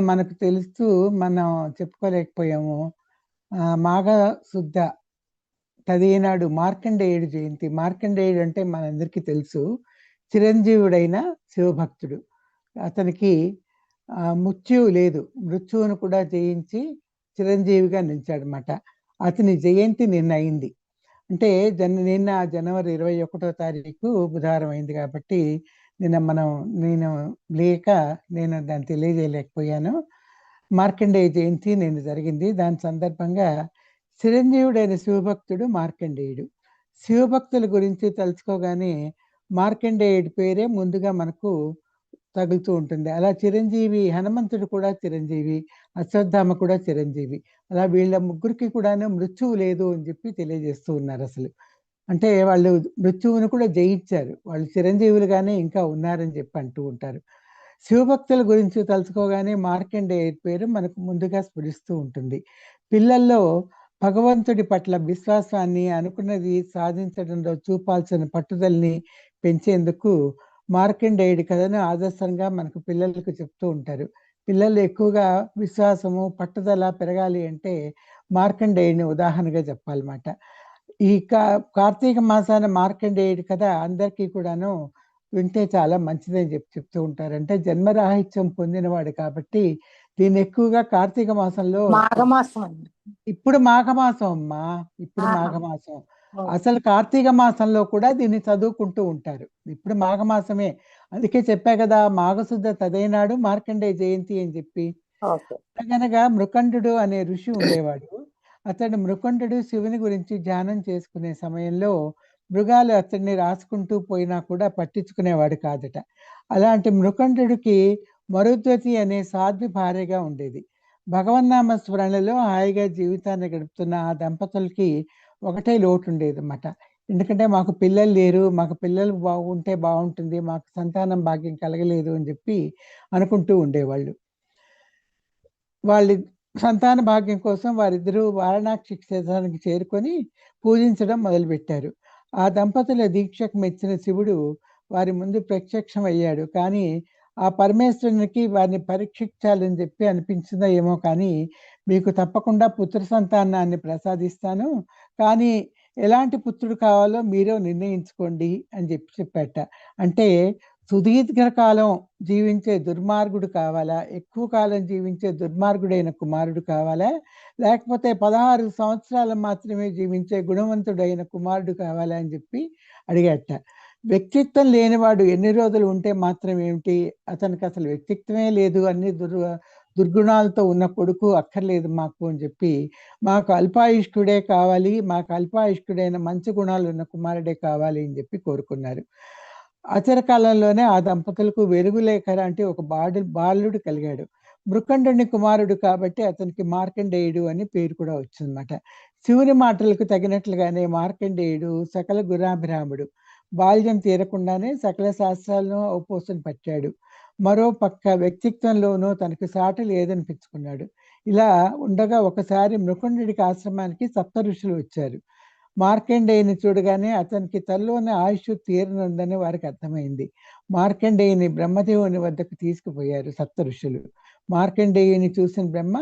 మనకు తెలుస్తూ మనం చెప్పుకోలేకపోయాము. మాఘ శుద్ధ తదినాడు మార్కండేయుడు జయంతి. మార్కండేయుడు అంటే మనందరికీ తెలుసు. చిరంజీవుడైన శివభక్తుడు. అతనికి మృత్యువు లేదు. మృత్యువును కూడా జయించి చిరంజీవిగా నిలిచాడనమాట అతని జయంతి నిన్న అయింది. అంటే జన నిన్న జనవరి ఇరవై ఒకటో తారీఖు బుధవారం అయింది కాబట్టి నిన్న మనం నేను లేక నేను దాన్ని తెలియజేయలేకపోయాను. మార్కండేయ జయంతి నేను జరిగింది. దాని సందర్భంగా చిరంజీవుడైన శివభక్తుడు మార్కండేయుడు. శివభక్తుల గురించి తలుచుకోగానే మార్కండేయుడి పేరే ముందుగా మనకు తగులుతూ ఉంటుంది. అలా చిరంజీవి హనుమంతుడు కూడా చిరంజీవి అశ్వత్థామ కూడా చిరంజీవి. అలా వీళ్ళ ముగ్గురికి కూడాను మృత్యువు లేదు అని చెప్పి తెలియజేస్తూ ఉన్నారు అసలు. అంటే వాళ్ళు మృత్యువును కూడా జయించారు. వాళ్ళు చిరంజీవులుగానే ఇంకా ఉన్నారని చెప్పి అంటూ ఉంటారు. శివభక్తుల గురించి తలుచుకోగానే మార్కండేయ పేరు మనకు ముందుగా స్ఫురిస్తూ ఉంటుంది. పిల్లల్లో భగవంతుడి పట్ల విశ్వాసాన్ని అనుకున్నది సాధించడంలో చూపాల్సిన పట్టుదలని పెంచేందుకు మార్కండేయుడి కథను ఆదర్శంగా మనకు పిల్లలకు చెప్తూ ఉంటారు. పిల్లలు ఎక్కువగా విశ్వాసము పట్టుదల పెరగాలి అంటే మార్కండేయుని ఉదాహరణగా చెప్పాలన్నమాట. ఈ కా కార్తీక మాసాన మార్కండేయుడి కథ అందరికీ కూడాను వింటే చాలా మంచిదని చెప్పి చెప్తూ ఉంటారు అంటే జన్మరాహిత్యం పొందినవాడు కాబట్టి దీన్ని ఎక్కువగా కార్తీక మాసంలో మాఘమాసం ఇప్పుడు మాఘమాసం అమ్మా ఇప్పుడు. మాఘమాసం. అసలు కార్తీక మాసంలో కూడా దీన్ని చదువుకుంటూ ఉంటారు. ఇప్పుడు మాఘమాసమే. అందుకే చెప్పా కదా మాఘశుద్ధ తదైనాడు మార్కండేయ జయంతి అని చెప్పి. ఓకే. అనగా మృకండు అనే ఋషి ఉండేవాడు. అతడు మృకండు శివుని గురించి ధ్యానం చేసుకునే సమయంలో మృగాలు అతడిని రాసుకుంటూ పోయినా కూడా పట్టించుకునేవాడు కాదట. అలాంటి మృకండుడికి మరుద్వతి అనే సాధ్వి భార్యగా ఉండేది. భగవన్నామ స్మరణలో హాయిగా జీవితాన్ని గడుపుతున్న ఆ దంపతులకి ఒకటే లోటు ఉండేది అన్నమాట ఎందుకంటే మాకు పిల్లలు లేరు మాకు పిల్లలు బాగుంటే బాగుంటుంది మాకు సంతానం భాగ్యం కలగలేదు అని చెప్పి అనుకుంటూ ఉండేవాళ్ళు. వాళ్ళు సంతాన భాగ్యం కోసం వారిద్దరూ వారణాక్షి క్షేత్రానికి చేరుకొని పూజించడం మొదలుపెట్టారు. ఆ దంపతుల దీక్షకు మెచ్చిన శివుడు వారి ముందు ప్రత్యక్షం అయ్యాడు కానీ ఆ పరమేశ్వరునికి వారిని పరీక్షించాలని చెప్పి అనిపించిందో ఏమో కానీ మీకు తప్పకుండా పుత్ర సంతానాన్ని ప్రసాదిస్తాను. కానీ ఎలాంటి పుత్రుడు కావాలో మీరే నిర్ణయించుకోండి అని చెప్పి చెప్పాట. అంటే సుదీర్ఘకాలం జీవించే దుర్మార్గుడు కావాలా? ఎక్కువ కాలం జీవించే దుర్మార్గుడైన కుమారుడు కావాలా? లేకపోతే పదహారు సంవత్సరాలు మాత్రమే జీవించే గుణవంతుడైన కుమారుడు కావాలా అని చెప్పి అడిగట వ్యక్తిత్వం లేనివాడు ఎన్ని రోజులు ఉంటే మాత్రం ఏమిటి? అతనికి అసలు వ్యక్తిత్వమే లేదు. అన్ని దుర్ దుర్గుణాలతో ఉన్న కొడుకు అక్కర్లేదు మాకు అని చెప్పి మాకు అల్పాయుష్కుడే కావాలి మాకు అల్పాయుష్కుడైన మంచి గుణాలు ఉన్న కుమారుడే కావాలి అని చెప్పి కోరుకున్నారు. అచరకాలంలోనే ఆ దంపతులకు వెలుగులేఖర అంటే ఒక బాడు బాలుడు కలిగాడు. మృకండుని కుమారుడు కాబట్టి అతనికి మార్కండేయుడు అని పేరు కూడా వచ్చిందన్నమాట శివుని మాటలకు తగినట్లుగానే మార్కండేయుడు సకల గురాభిరాముడు బాల్యం తీరకుండానే సకల శాస్త్రాలను ఔపోసన పట్టాడు. మరో పక్క వ్యక్తిత్వంలోనూ తనకు సాటి లేదనిపించుకున్నాడు. ఇలా ఉండగా ఒకసారి మృకుండుడికి ఆశ్రమానికి సప్త ఋషులు వచ్చారు. మార్కండేయుని చూడగానే అతనికి తల్లోని ఆయుష్ తీరనుందని వారికి అర్థమైంది. మార్కండేయుని బ్రహ్మదేవుని వద్దకు తీసుకుపోయారు సప్త ఋషులు మార్కండేయుని చూసిన బ్రహ్మ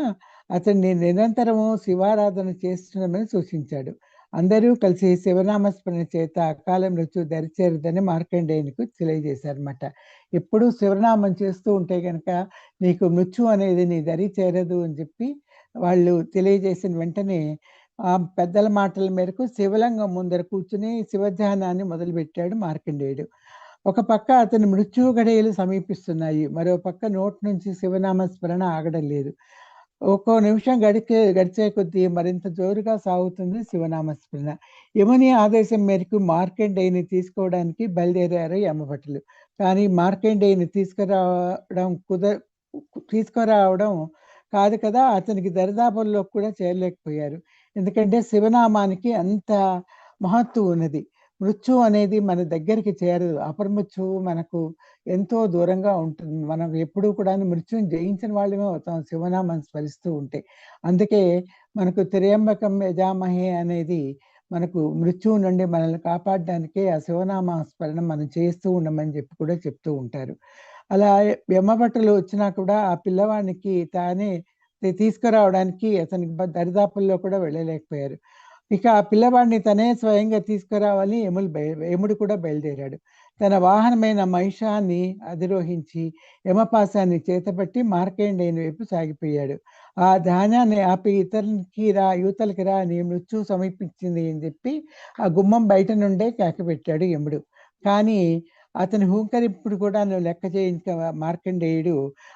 అతన్ని నిరంతరము శివారాధన చేస్తున్నామని సూచించాడు. అందరూ కలిసి శివనామస్మరణ చేత అకాల మృత్యు దరిచేరదని మార్కండేయునికి తెలియజేశారన్నమాట. ఎప్పుడు శివనామం చేస్తూ ఉంటే కనుక నీకు మృత్యు అనేది నీ దరి చేరదు అని చెప్పి వాళ్ళు తెలియజేసిన వెంటనే పెద్దల మాటల మేరకు శివలింగం ముందర కూర్చుని శివధ్యానాన్ని మొదలుపెట్టాడు మార్కండేయుడు. ఒక పక్క అతని మృత్యు గడియలు సమీపిస్తున్నాయి. మరో పక్క నోటి నుంచి శివనామ స్మరణ ఆగడం లేదు. ఒక్కో నిమిషం గడిచే గడిచే కొద్దీ మరింత జోరుగా సాగుతుంది శివనామ స్మరణ. యముని ఆదేశం మేరకు మార్కండేయుని తీసుకోవడానికి బయలుదేరారు యమభటులు. కానీ మార్కండేయుని తీసుకురావడం కుద తీసుకురావడం కాదు కదా అతనికి దరిదాపుల్లో కూడా చేరలేకపోయారు. ఎందుకంటే శివనామానికి అంత మహత్వం ఉన్నది. మృత్యు అనేది మన దగ్గరికి చేరదు. అపరమృత్యువు మనకు ఎంతో దూరంగా ఉంటుంది. మనం ఎప్పుడూ కూడా మృత్యుని జయించిన వాళ్ళమే అవుతాం. శివనామాన్ని స్మరిస్తూ ఉంటే. అందుకే మనకు త్రియంబకం యజామహే అనేది మనకు మృత్యువు నుండి మనల్ని కాపాడడానికే ఆ శివనామ స్మరణ మనం చేస్తూ ఉండమని చెప్పి కూడా చెప్తూ ఉంటారు. అలా యమభటులు వచ్చినా కూడా ఆ పిల్లవానికి తానే తీసుకురావడానికి అతనికి దరిదాపుల్లో కూడా వెళ్ళలేకపోయారు. ఇక ఆ పిల్లవాడిని తనే స్వయంగా తీసుకురావాలని యములు బయ యముడు కూడా బయలుదేరాడు. తన వాహనమైన మహిషాన్ని అధిరోహించి యమపాశాన్ని చేతపట్టి మార్కేండైన వైపు సాగిపోయాడు. ఆ ధాన్యాన్ని ఆపి ఇతరులకి రా యువతలకి రా అని మృత్యువు సమీపించింది అని చెప్పి ఆ గుమ్మం బయట నుండే కేకపెట్టాడు యముడు. కానీ అతని హూంకరింపుడు నువ్వు లెక్క చేయించ మార్కండేయుడు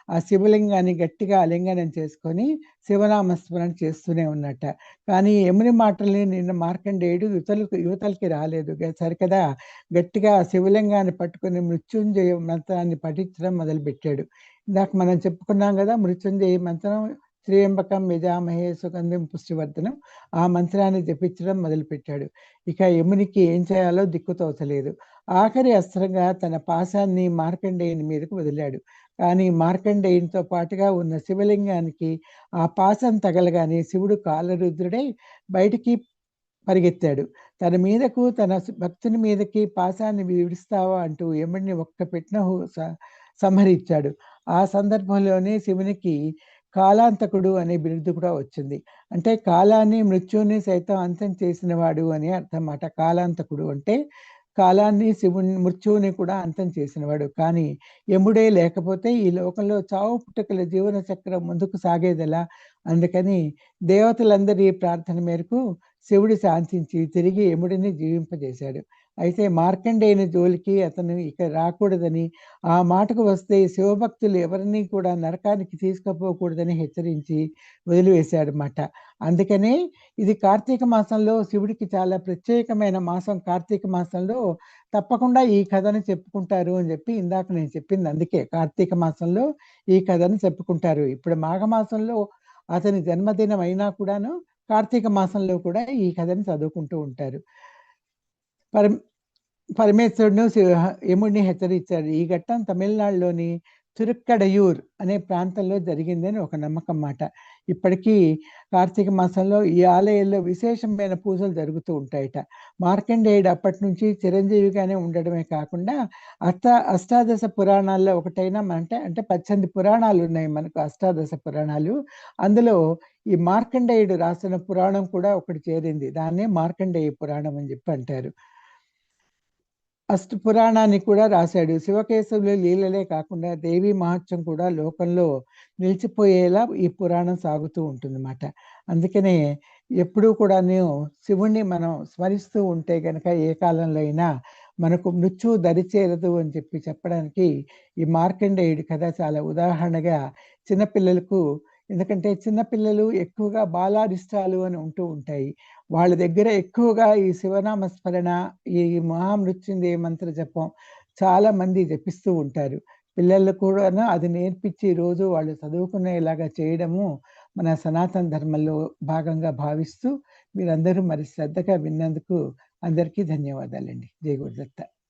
ఆ శివలింగాన్ని గట్టిగా ఆలింగనం చేసుకొని శివనామస్మరణ చేస్తూనే ఉన్నట్ట. కానీ ఎముని మాటల్ని నిన్న మార్కండేయుడు యువతలకు యువతలకి రాలేదు. సరికదా గట్టిగా శివలింగాన్ని పట్టుకొని మృత్యుంజయ మంత్రాన్ని పఠించడం మొదలుపెట్టాడు. ఇందాక మనం చెప్పుకున్నాం కదా మృత్యుంజయ మంత్రం త్రియంబకం యజామహే సుగంధం పుష్టివర్ధనం. ఆ మంత్రాన్ని జపించడం మొదలుపెట్టాడు. ఇక యమునికి ఏం చేయాలో దిక్కుతోచలేదు ఆఖరి అస్త్రంగా తన పాశాన్ని మార్కండేయుని మీదకు వదిలాడు. కానీ మార్కండేయునితో పాటుగా ఉన్న శివలింగానికి ఆ పాశం తగలగానే శివుడు కాలరుద్రుడై బయటికి పరిగెత్తాడు. తన మీదకు తన భక్తుని మీదకి పాశాన్ని విడిస్తావా అంటూ యముడిని ఒక్క పెట్టిన హు స సంహరించాడు. ఆ సందర్భంలోనే శివునికి కాలాంతకుడు అనే బిరుదు కూడా వచ్చింది. అంటే కాలాన్ని, మృత్యుని సైతం అంతం చేసినవాడు అని అర్థం కాలాంతకుడు అంటే కాలాన్ని, శివుని మృత్యువుని కూడా అంతం చేసినవాడు. కానీ ఎముడే లేకపోతే ఈ లోకంలో చావు పుట్టుకల జీవన చక్రం ముందుకు సాగేదెలా? అందుకని దేవతలందరి ప్రార్థన మేరకు శివుడు శాంతించి తిరిగి ఎముడిని జీవింపజేశాడు. అయితే మార్కండేయుని జోలికి అతను ఇక రాకూడదని, ఆ మాటకు వస్తే శివభక్తులు ఎవరిని కూడా నరకానికి తీసుకుపోకూడదని హెచ్చరించి వదిలివేశాడనమాట అందుకనే ఇది కార్తీక మాసంలో శివుడికి చాలా ప్రత్యేకమైన మాసం కార్తీక మాసంలో తప్పకుండా ఈ కథను చెప్పుకుంటారు అని చెప్పి ఇందాక నేను చెప్పింది అందుకే. కార్తీక మాసంలో ఈ కథను చెప్పుకుంటారు. ఇప్పుడు మాఘమాసంలో అతని జన్మదినం అయినా కూడాను కార్తీక మాసంలో కూడా ఈ కథని చదువుకుంటూ ఉంటారు. పరమ్ పరమేశ్వరుడు యముడిని హెచ్చరించాడు. ఈ ఘట్టం తమిళనాడులోని తిరుక్కడయూర్ అనే ప్రాంతంలో జరిగిందని ఒక నమ్మకం మాట. ఇప్పటికీ కార్తీక మాసంలో ఈ ఆలయంలో విశేషమైన పూజలు జరుగుతూ ఉంటాయట. మార్కండేయుడు అప్పటినుంచి చిరంజీవిగానే ఉండడమే కాకుండా అష్ట అష్టాదశ పురాణాల్లో ఒకటైన అంటే అంటే పచ్చని పురాణాలు ఉన్నాయి మనకు అష్టాదశ పురాణాలు. అందులో ఈ మార్కండేయుడు రాసిన పురాణం కూడా ఒకటి చేరింది. దాన్నే మార్కండేయ పురాణం అని చెప్పి అంటారు. అష్ట పురాణాన్ని కూడా రాశాడు. శివకేశవులు లీలలే కాకుండా దేవీ మహత్యం కూడా లోకంలో నిలిచిపోయేలా ఈ పురాణం సాగుతూ ఉంటుందన్నమాట. అందుకనే ఎప్పుడూ కూడా నేను శివుణ్ణి మనం స్మరిస్తూ ఉంటే గనక ఏ కాలంలో అయినా మనకు మృత్యువు దరిచేరదు అని చెప్పి చెప్పడానికి ఈ మార్కండేయుడి కథ చాలా ఉదాహరణగా చిన్నపిల్లలకు ఎందుకంటే చిన్నపిల్లలు ఎక్కువగా బాలారిష్టాలు అని ఉంటూ ఉంటాయి. వాళ్ళ దగ్గర ఎక్కువగా ఈ శివనామ స్మరణ, ఈ మహామృత్యుంజయ మంత్ర జపం చాలా మంది జపిస్తూ ఉంటారు. పిల్లలు కూడా అది నేర్పించి రోజు వాళ్ళు చదువుకునేలాగా చేయడము మన సనాతన ధర్మంలో భాగంగా భావిస్తూ మీరందరూ మరి శ్రద్ధగా విన్నందుకు అందరికీ ధన్యవాదాలండి. జై గురుదత్త.